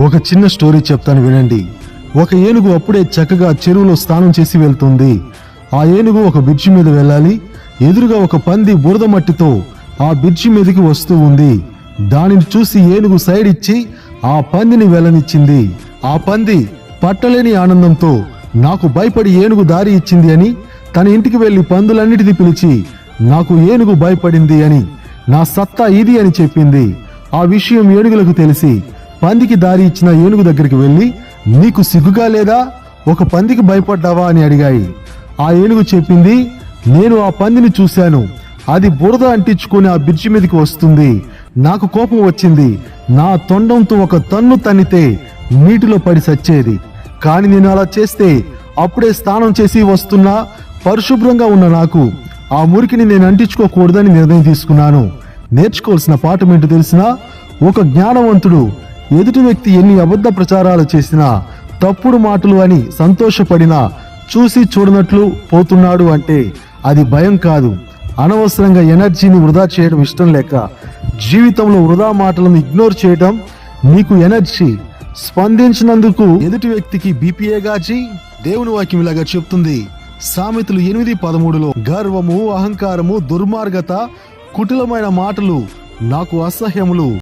ఒక చిన్న స్టోరీ చెప్తాను వినండి. ఒక ఏనుగు అప్పుడే చక్కగా చెరువులో స్నానం చేసి వెళ్తుంది. ఆ ఏనుగు ఒక బ్రిడ్జి మీద వెళ్ళాలి. ఎదురుగా ఒక పంది బురద మట్టితో ఆ బ్రిడ్జి మీదకి వస్తూ ఉంది. దానిని చూసి ఏనుగు సైడ్ ఇచ్చి ఆ పందిని వెళ్ళనిచ్చింది. ఆ పంది పట్టలేని ఆనందంతో నాకు భయపడి ఏనుగు దారి ఇచ్చింది అని తన ఇంటికి వెళ్ళి పందులన్నిటిని పిలిచి నాకు ఏనుగు భయపడింది అని నా సత్తా ఇది అని చెప్పింది. ఆ విషయం ఏనుగులకు తెలిసి పందికి దారి ఇచ్చిన ఏనుగు దగ్గరికి వెళ్ళి నీకు సిగ్గుగా లేదా? ఒక పందికి భయపడ్డావా? అని అడిగాయి. ఆ ఏనుగు చెప్పింది నేను ఆ పందిని చూశాను. అది బురద అంటించుకుని ఆ బ్రిడ్జి మీదకి వస్తుంది. నాకు కోపం వచ్చింది. నా తొండంతో ఒక తన్ను తన్నితే నీటిలో పడి సచ్చేది. కానీ నేను అలా చేస్తే అప్పుడే స్నానం చేసి వస్తున్నా పరిశుభ్రంగా ఉన్న నాకు. ఆ మురికిని నేను అంటించుకోకూడదని నిర్ణయం తీసుకున్నాను. నేర్చుకోవాల్సిన పాఠం ఏంటో తెలిసినా ఒక జ్ఞానవంతుడు ఎదుటి వ్యక్తి ఎన్ని అబద్ధ ప్రచారాలు చేసినా తప్పుడు మాటలు అని సంతోషపడినా చూసి చూడనట్లు పోతున్నాడు అంటే అది భయం కాదు. అనవసరంగా ఎనర్జీని వృధా చేయడం ఇష్టం లేక జీవితంలో వృధా మాటలను ఇగ్నోర్ చేయడం మీకు ఎనర్జీ. స్పందించినందుకు ఎదుటి వ్యక్తికి బీపీఏ గాచి దేవుని వాక్యం ఇలాగా చెప్తుంది. సామెతలు ఎనిమిది పదమూడులో గర్వము అహంకారము దుర్మార్గత కుటిలమైన మాటలు నాకు అసహ్యములు.